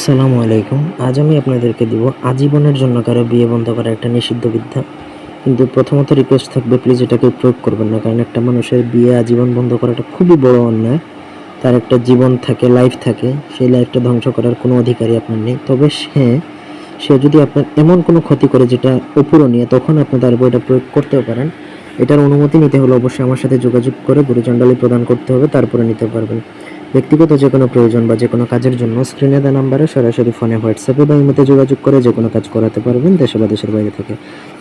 আসসালামু আলাইকুম। আজ আমি আপনাদেরকে দিব আজীবনের জন্য কারও বিয়ে বন্ধ করা একটা নিষিদ্ধ বিদ্যা। কিন্তু প্রথমত রিকোয়েস্ট থাকবে প্লিজ এটাকে প্রয়োগ করবেন না, কারণ একটা মানুষের বিয়ে আজীবন বন্ধ করাটা খুবই বড় অন্যায়। তার একটা জীবন থাকে লাইফ থাকে, সেই লাইফটা ধ্বংস করার কোনো অধিকারই আপনার নেই। তবে সে সে যদি আপনার এমন কোনো ক্ষতি করে যেটা অপূরণীয়, তখন আপনি তার উপর এটা প্রয়োগ করতেও পারেন। এটার অনুমতি নিতে হলে অবশ্যই আমার সাথে যোগাযোগ করে গুরুচণ্ডালি প্রদান করতে হবে, তারপরে নিতে পারবেন। ব্যক্তিগত যে কোনো প্রয়োজন বা যে কোনো কাজের জন্য স্ক্রিনে দেওয়া নাম্বারে সরাসরি ফোনে হোয়াটসঅ্যাপে বা ইমেতে যোগাযোগ করে যে কোনো কাজ করাতে পারবেন দেশে বা দেশের বাইরে থেকে।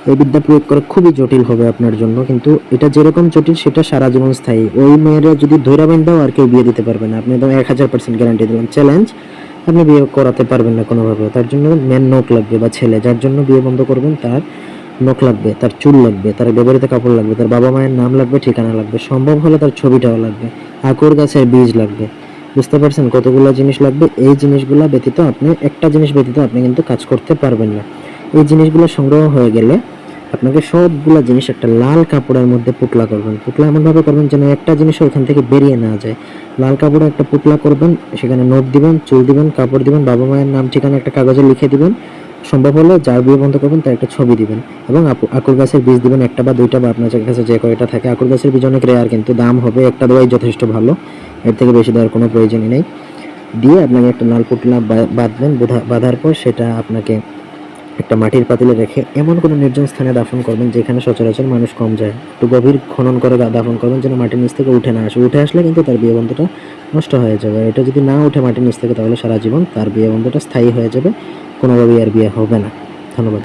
এই বিদ্যা প্রয়োগ করা খুবই জটিল হবে আপনার জন্য, কিন্তু এটা যেরকম জটিল সেটা সারা জীবন স্থায়ী। ওই মেয়েরা যদি ধৈরাবেন দাও আর কেউ বিয়ে দিতে পারবে না। আপনি একদম এক হাজার পার্সেন্ট গ্যারান্টি দিলাম। চ্যালেঞ্জ আপনি বিয়ে করাতে পারবেন না কোনোভাবে। তার জন্য মেন নোক লাগবে বা ছেলে, যার জন্য বিয়ে বন্ধ করবেন, তার নখ লাগবে, তার চুল লাগবে, তার ব্যবহৃত কাপড় লাগবে, তার বাবা মায়ের নাম লাগবে, ঠিকানা লাগবে, সম্ভব হলে তার ছবিটাও লাগবে, আকুর গাছের বীজ লাগবে। বুঝতে পারছেন? কতগুলো জিনিস লাগবে? এই জিনিসগুলো ব্যতীত আপনি, একটা জিনিস ব্যতীত আপনি কিন্তু কাজ করতে পারবেন না। এই জিনিসগুলো সংগ্রহ হয়ে গেলে আপনাকে সবগুলো জিনিস একটা লাল কাপড়ের মধ্যে পুটলা করবেন। পুটলা এমনভাবে করবেন যেন একটা জিনিসও ওখান থেকে বেরিয়ে না যায়। লাল কাপড়ে একটা পুটলা করবেন, সেখানে নোট দিবেন, চুল দিবেন, কাপড় দিবেন, বাবা মায়ের নাম, ঠিকানা একটা কাগজে লিখে দিবেন। সম্ভব হলে যার বিয়ে বন্ধ করবেন, তার একটা ছবি দিবেন। এবং আকুর গাছের বীজ দিবেন, একটা বা দুইটা বা আপনার কাছে যে কয়টা থাকে। আকুর গাছের বীজ অনেক রেয়ার কিন্তু দাম হবে একটা দেওয়াই যথেষ্ট ভালো। এর থেকে বেশি দেওয়ার কোনো প্রয়োজনই নেই। দিয়ে আপনাকে একটা লাল পুটলা বাঁধবেন বাঁধার পর সেটা আপনাকে একটা মাটির পাতিলে রেখে এমন কোনো নির্জন স্থানে দাফন করবেন যেখানে সচরাচর মানুষ কম যায়। একটু গভীর খনন করে দাফন করবেন যেন মাটির নিচ থেকে উঠে না আসে। উঠে আসলে কিন্তু তার বিয়ে বন্ধুটা নষ্ট হয়ে যাবে। এটা যদি না উঠে মাটির নিচ থেকে, তাহলে সারা জীবন তার বিয়ে বন্ধুটা স্থায়ী হয়ে যাবে। কোনোভাবেই আর বিয়ে হবে না। ধন্যবাদ।